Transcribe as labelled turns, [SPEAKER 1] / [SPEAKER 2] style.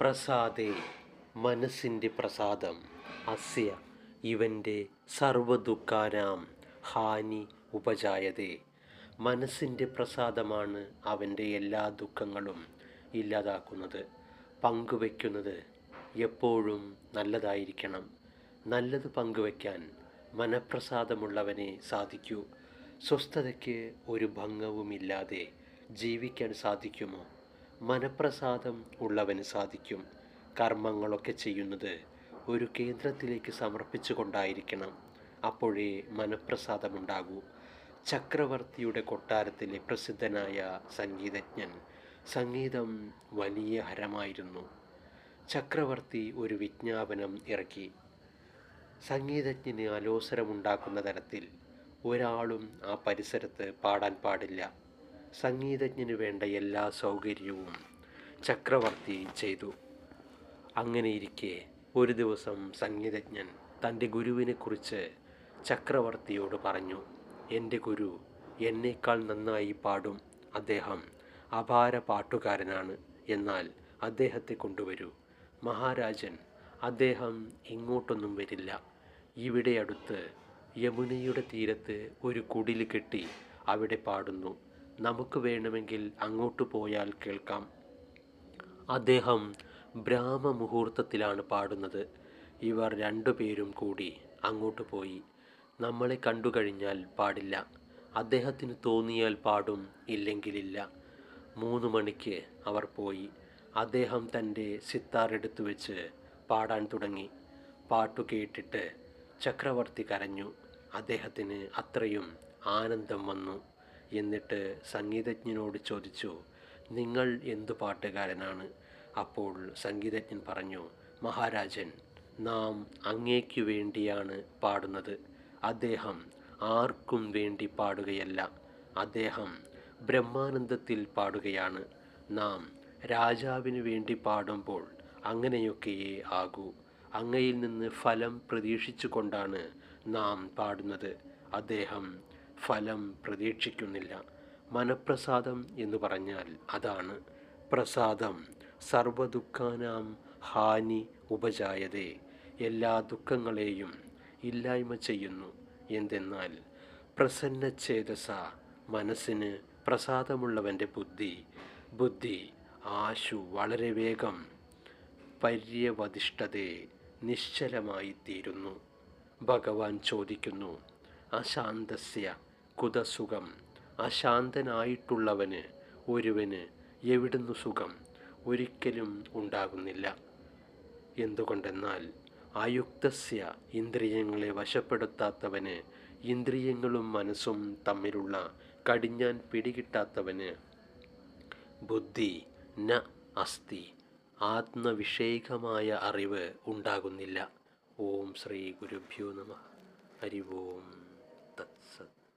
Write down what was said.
[SPEAKER 1] പ്രസാദേ മനസ്സിന്റെ പ്രസാദം. അസ്യ ഇവന്റെ സർവദുഃഖാനാം ഹാനി ഉപജായതേ. മനസ്സിന്റെ പ്രസാദമാണ് അവന്റെ എല്ലാ ദുഃഖങ്ങളും ഇല്ലാതാക്കുന്നത്. പങ്കുവെക്കുന്നത് എപ്പോഴും നല്ലതായിരിക്കണം. നല്ലത് പങ്കുവെക്കാൻ മനപ്രസാദമുള്ളവനെ സാധിക്കൂ. സ്വസ്ഥതയ്ക്ക് ഒരു ഭംഗവുമില്ലാതെ ജീവിക്കാൻ സാധിക്കുമോ? മനപ്രസാദം ഉള്ളവന് സാധിക്കും. കർമ്മങ്ങളൊക്കെ ചെയ്യുന്നത് ഒരു കേന്ദ്രത്തിലേക്ക് സമർപ്പിച്ചുകൊണ്ടായിരിക്കണം. അപ്പോഴേ മനപ്രസാദമുണ്ടാകൂ. ചക്രവർത്തിയുടെ കൊട്ടാരത്തിലെ പ്രസിദ്ധനായ സംഗീതജ്ഞൻ. സംഗീതം വലിയ ഹരമായിരുന്നു. ചക്രവർത്തി ഒരു വിജ്ഞാപനം ഇറക്കി. സംഗീതജ്ഞന് അലോസരമുണ്ടാക്കുന്ന തരത്തിൽ ഒരാളും ആ പരിസരത്ത് പാടാൻ പാടില്ല. സംഗീതജ്ഞന് വേണ്ട എല്ലാ സൗകര്യവും ചക്രവർത്തി ചെയ്തു. അങ്ങനെയിരിക്കെ ഒരു ദിവസം സംഗീതജ്ഞൻ തന്റെ ഗുരുവിനെക്കുറിച്ച് ചക്രവർത്തിയോട് പറഞ്ഞു എന്റെ ഗുരു എന്നേക്കാൾ നന്നായി പാടും. അദ്ദേഹം അപാര പാട്ടുകാരനാണ്. എന്നാൽ അദ്ദേഹത്തെ കൊണ്ടുവരൂ. മഹാരാജൻ അദ്ദേഹം ഇങ്ങോട്ടൊന്നും വരില്ല. ഇവിടെ അടുത്ത് യമുനയുടെ തീരത്ത് ഒരു കുടിൽ കെട്ടി അവിടെ പാടുന്നു. നമുക്ക് വേണമെങ്കിൽ അങ്ങോട്ട് പോയാൽ കേൾക്കാം. അദ്ദേഹം ബ്രാഹ്മ മുഹൂർത്തത്തിലാണ് പാടുന്നത്. ഇവർ രണ്ടുപേരും കൂടി അങ്ങോട്ട് പോയി. നമ്മളെ കണ്ടു കഴിഞ്ഞാൽ പാടില്ല. അദ്ദേഹത്തിന് തോന്നിയാൽ പാടും ഇല്ലെങ്കിലില്ല. മൂന്ന് മണിക്ക് അവർ പോയി. അദ്ദേഹം തന്റെ സിത്താർ എടുത്തു വെച്ച് പാടാൻ തുടങ്ങി. പാട്ടു കേട്ടിട്ട് ചക്രവർത്തി കരഞ്ഞു. അദ്ദേഹത്തിന് അത്രയും ആനന്ദം വന്നു. എന്നിട്ട് സംഗീതജ്ഞനോട് ചോദിച്ചു നിങ്ങൾ എന്തു പാട്ടുകാരനാണ്? അപ്പോൾ സംഗീതജ്ഞൻ പറഞ്ഞു മഹാരാജൻ നാം അങ്ങേക്കു വേണ്ടിയാണ് പാടുന്നത്. അദ്ദേഹം ആർക്കും വേണ്ടി പാടുകയല്ല. അദ്ദേഹം ബ്രഹ്മാനന്ദത്തിൽ പാടുകയാണ്. നാം രാജാവിന് വേണ്ടി പാടുമ്പോൾ അങ്ങനെയൊക്കെയേ ആകൂ. അങ്ങയിൽ നിന്ന് ഫലം പ്രതീക്ഷിച്ചുകൊണ്ടാണ് നാം പാടുന്നത്. അദ്ദേഹം ഫലം പ്രതീക്ഷിക്കുന്നില്ല. മനപ്രസാദം എന്ന് പറഞ്ഞാൽ അതാണ്. പ്രസാദം സർവദുഃഖാനാം ഹാനി ഉപജായതേ. എല്ലാ ദുഃഖങ്ങളെയും ഇല്ലായ്മ ചെയ്യുന്നു. എന്തെന്നാൽ പ്രസന്നചേതസ മനസ്സിന് പ്രസാദമുള്ളവന്റെ ബുദ്ധി ബുദ്ധി ആശു വളരെ വേഗം പര്യവധിഷ്ഠതയെ നിശ്ചലമായിത്തീരുന്നു. ഭഗവാൻ ചോദിക്കുന്നു അശാന്തസ്യ കുതസുഖം. അശാന്തനായിട്ടുള്ളവന് ഒരുവന് എവിടുന്നു സുഖം? ഒരിക്കലും ഉണ്ടാകുന്നില്ല. എന്തുകൊണ്ടെന്നാൽ ആയുക്തസ്യ ഇന്ദ്രിയങ്ങളെ വശപ്പെടുത്താത്തവന് ഇന്ദ്രിയങ്ങളും മനസ്സും തമ്മിലുള്ള കടിഞ്ഞാൻ പിടികിട്ടാത്തവന് ബുദ്ധി ന അസ്തി ആത്മവിഷയികമായ അറിവ് ഉണ്ടാകുന്നില്ല. ഓം ശ്രീ ഗുരുഭ്യോ നമ. ഹരി ഓം തത്സത്.